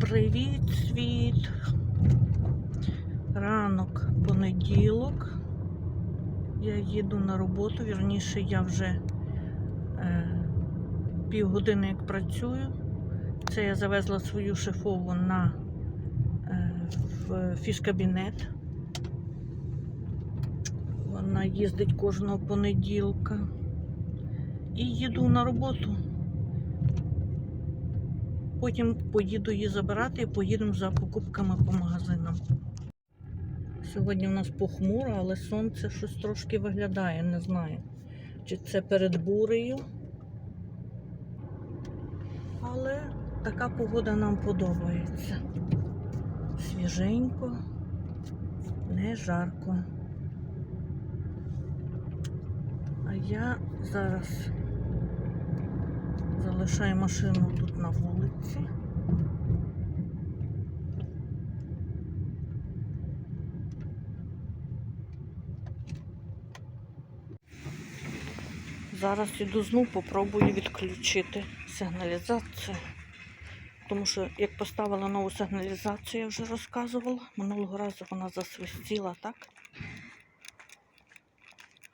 Привіт, світ! Ранок понеділок. Я їду на роботу, вірніше, я вже е, півгодини як працюю. Це я завезла свою шефову на е, в фішкабінет. Вона їздить кожного понеділка. І їду на роботу. Потім поїду її забирати і поїдемо за покупками по магазинам. Сьогодні в нас похмуро, але сонце щось трошки виглядає, не знаю. Чи це перед бурею. Але така погода нам подобається. Свіженько, не жарко. А я зараз залишаю машину тут на вулиці. Зараз іду знов попробую відключити сигналізацію. Тому що як поставила нову сигналізацію, я вже розказувала. Минулого разу вона засвистіла так,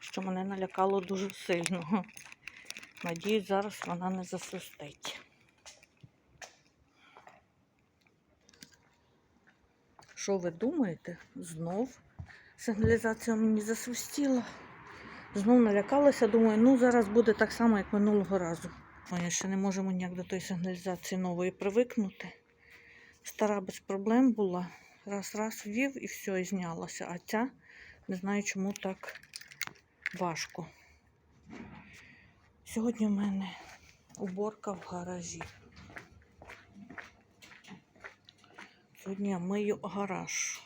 що мене налякало дуже сильно. Надіюсь, зараз вона не засвистить. Що ви думаєте? Знов сигналізація мені засвистіла. Знов налякалася, думаю, ну зараз буде так само, як минулого разу. Я ще не можемо ніяк до тої сигналізації нової привикнути. Стара без проблем була. Раз-раз ввів і все, і знялося. А ця не знаю, чому так важко. Сьогодні в мене уборка в гаражі. Сьогодні я мию гараж.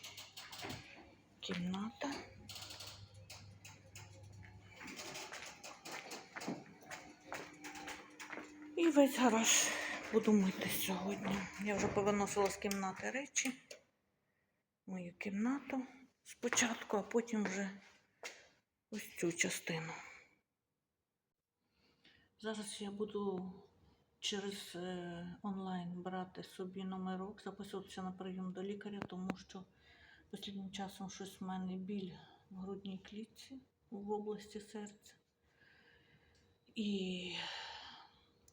Кімната. І весь гараж буду мити сьогодні. Я вже повиносила з кімнати речі. Мою кімнату спочатку, а потім вже ось цю частину. Зараз я буду через е, онлайн брати собі номерок, записуватися на прийом до лікаря, тому що останнім часом щось в мене біль в грудній клітці в області серця. І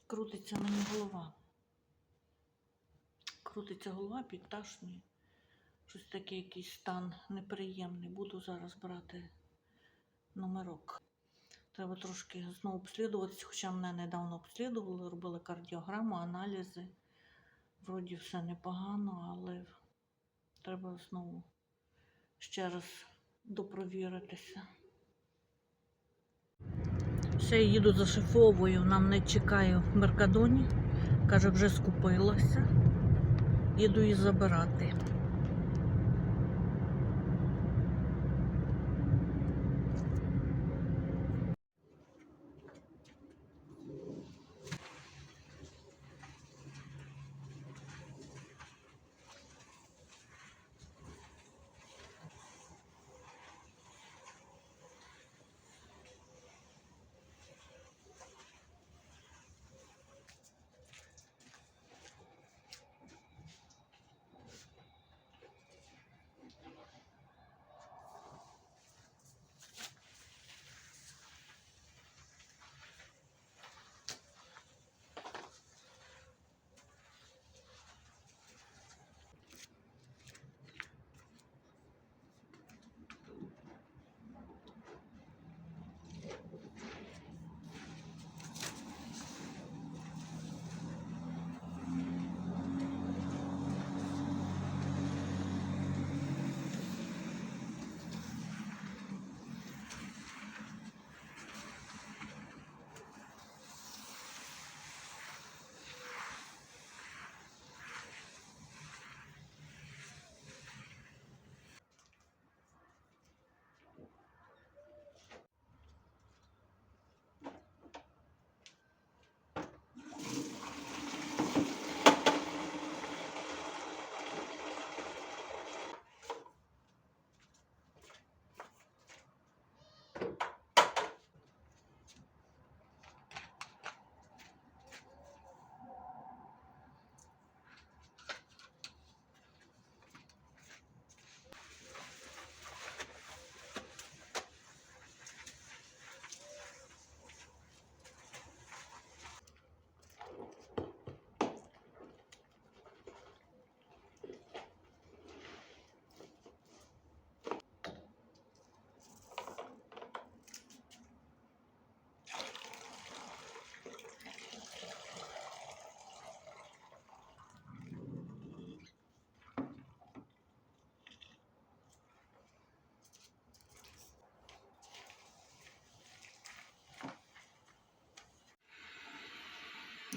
крутиться мені голова. Крутиться голова, підташнює. Щось таке, якийсь стан неприємний. Буду зараз брати номерок. Треба трошки знову обслідуватися, хоча мене недавно обслідували, робили кардіограму, аналізи. Вроді все непогано, але треба знову ще раз допровіритися. Ще їду за шефовою, нам не чекає в Меркадоні. Каже, вже скупилася. Їду її забирати.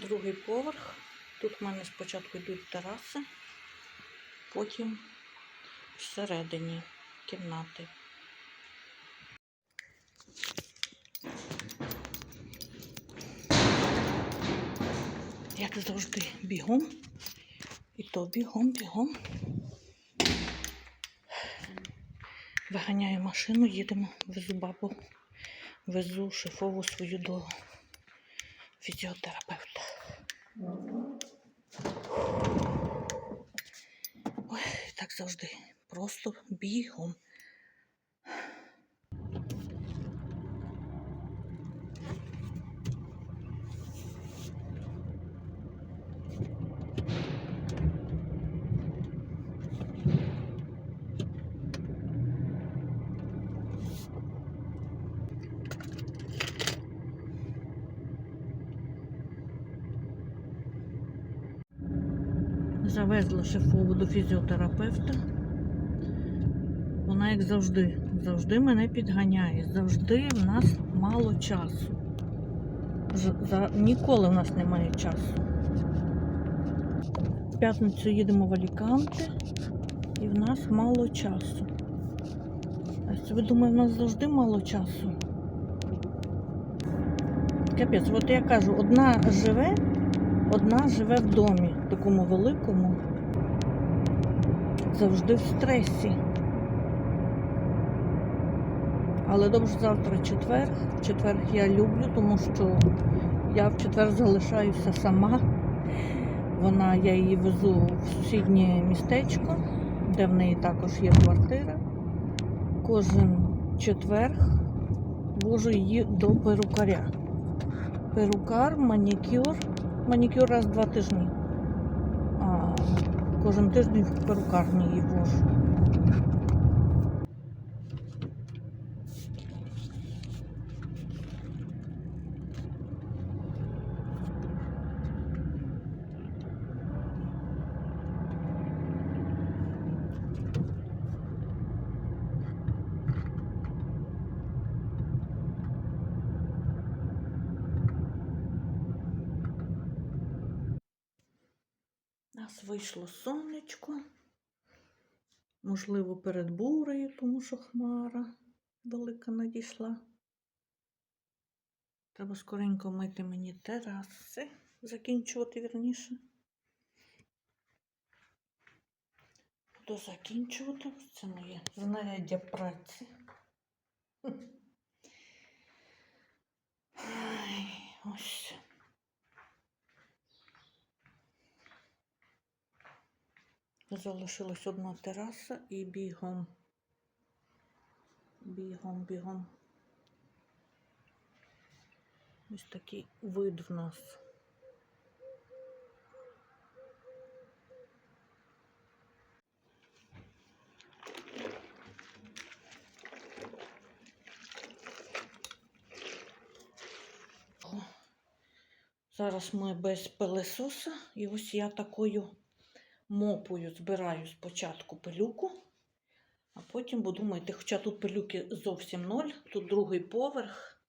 Другий поверх. Тут в мене спочатку йдуть тераси, потім всередині кімнати. Як завжди, бігом. І то бігом, бігом. Виганяю машину, їдемо, везу бабу, везу шефову свою до фізіотерапевта. Ой, так завжди. Просто бігом. Завезла шефову до фізіотерапевта. Вона, як завжди, завжди мене підганяє. Завжди в нас мало часу. За... Ніколи в нас немає часу. В п'ятницю їдемо в Аліканте і в нас мало часу. Я собі думаю, в нас завжди мало часу. Капець, от я кажу, одна живе, одна живе в домі, такому великому, завжди в стресі. Але добре, завтра четвер. Четвер я люблю, тому що я в четвер залишаюся сама. Вона, я її везу в сусіднє містечко, де в неї також є квартира. Кожен четвер вожу її до перукаря. Перукар, манікюр. Манікюр раз в два тижні. А кожен тиждень в перукарні її вожу. Нас вийшло сонечко. Можливо, перед бурею, тому що хмара велика надійшла. Треба скоренько мити мені тераси, закінчувати вірніше. Буду закінчувати. Це моє знаряддя праці. Ай, ось. Залишилась одна тераса і бігом. Бігом, бігом. Ось такий вид в нас. Зараз ми без пилесоса, і ось я такою мопою збираю спочатку пилюку, а потім буду мити. Хоча тут пилюки зовсім ноль, тут другий поверх,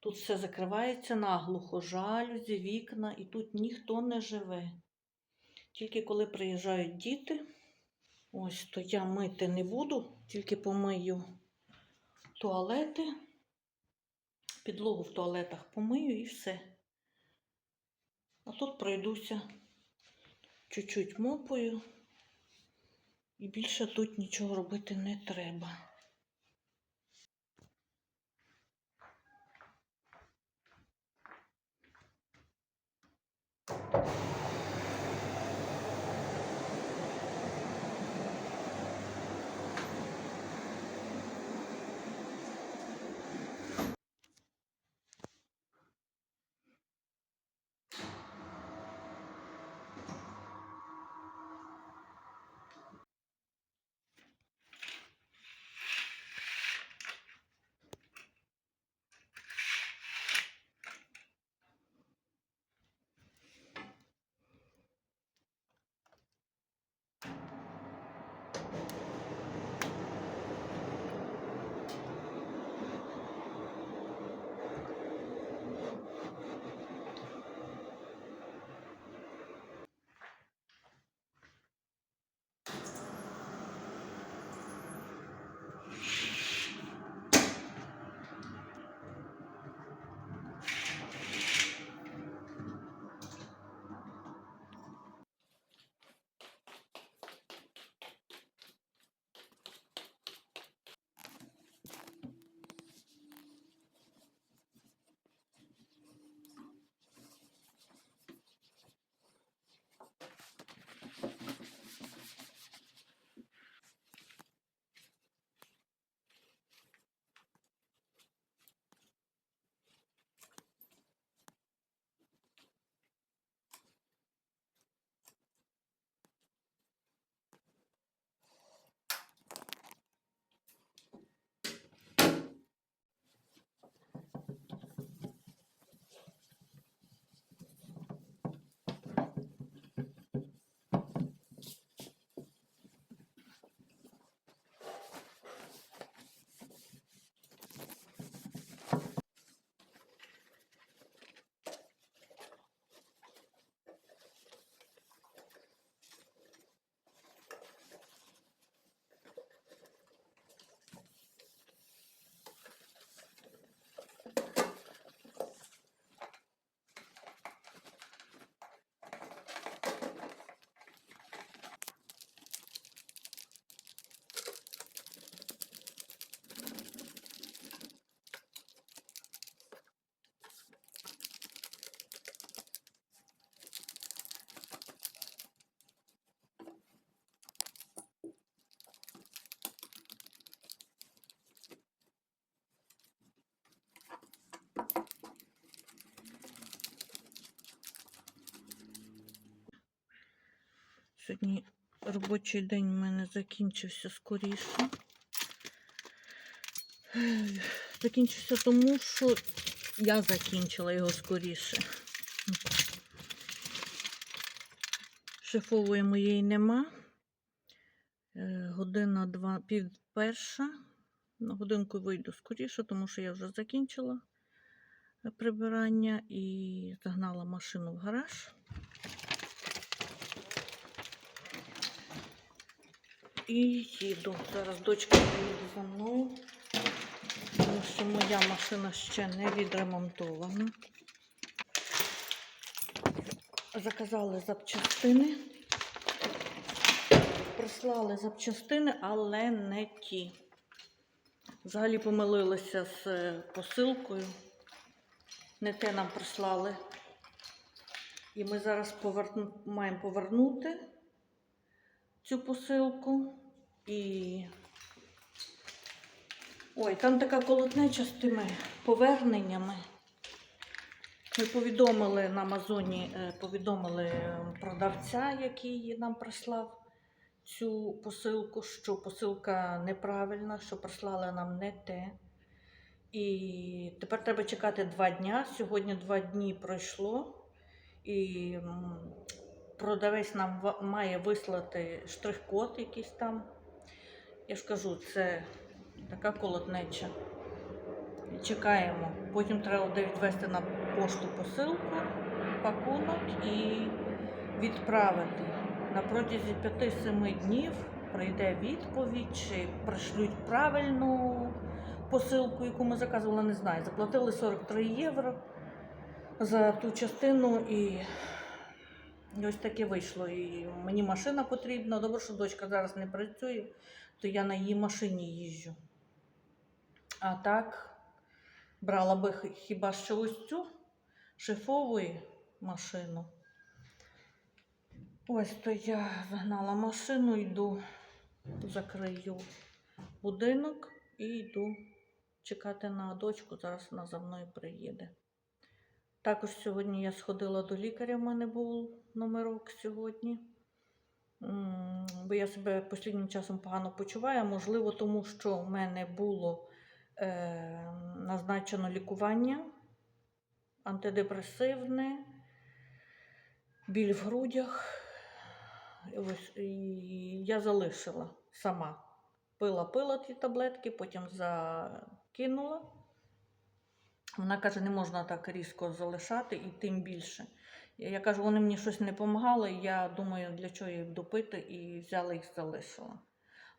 тут все закривається наглухо, жалюзі, вікна, і тут ніхто не живе. Тільки коли приїжджають діти, ось то я мити не буду, тільки помию туалети, підлогу в туалетах помию і все. А тут пройдуся чуть-чуть мопою, і більше тут нічого робити не треба. you Сьогодні робочий день у мене закінчився скоріше. Закінчився тому, що я закінчила його скоріше. Шефової моєї нема. Е, Година два, пів перша. На годинку вийду скоріше, тому що я вже закінчила прибирання і загнала машину в гараж. І їду. Зараз дочка приїде за мною, тому що моя машина ще не відремонтована. Заказали запчастини. Прислали запчастини, але не ті. Взагалі помилилися з е, посилкою. Не те нам прислали. І ми зараз поверну... маємо повернути цю посилку. І. Ой, там така колотнеча з тими поверненнями. Ми повідомили на Амазоні, е, повідомили е, продавця, який нам прислав цю посилку, що посилка неправильна, що прислали нам не те. І тепер треба чекати два дня. Сьогодні два дні пройшло. І продавець нам має вислати штрих-код якийсь там. Я ж кажу, це така колотнеча. Чекаємо. Потім треба буде відвести на пошту посилку, пакунок і відправити. На протязі 5-7 днів прийде відповідь, чи пришлють правильну посилку, яку ми заказували, не знаю. Заплатили 43 євро за ту частину і ось таке вийшло. І мені машина потрібна. Добре, що дочка зараз не працює, то я на її машині їжджу. А так брала би хіба що ось цю шифову машину. Ось то я загнала машину, йду, закрию будинок і йду чекати на дочку. Зараз вона за мною приїде. Також сьогодні я сходила до лікаря, в мене був номерок сьогодні. Бо я себе останнім часом погано почуваю, можливо, тому що в мене було е, назначено лікування антидепресивне, біль в грудях. І Ось, і я залишила сама. Пила, пила ті таблетки, потім закинула. Вона каже, не можна так різко залишати і тим більше. Я кажу, вони мені щось не допомагали. Я думаю, для чого їх допити, і взяла їх залишила.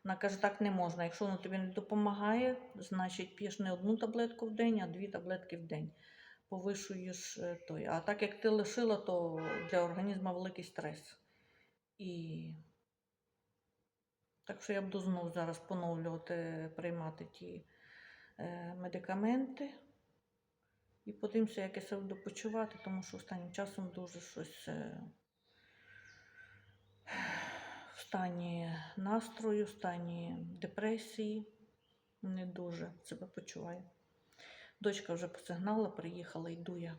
Вона каже, так не можна. Якщо воно тобі не допомагає, значить п'єш не одну таблетку в день, а дві таблетки в день. Повишуєш е, той. А так як ти лишила, то для організму великий стрес. І так що я буду знову зараз поновлювати, приймати ті е, медикаменти. І подивимося, як я себе буду почувати, тому що останнім часом дуже щось е, в стані настрою, в стані депресії. Не дуже себе почуваю. Дочка вже посигнала, приїхала, йду я.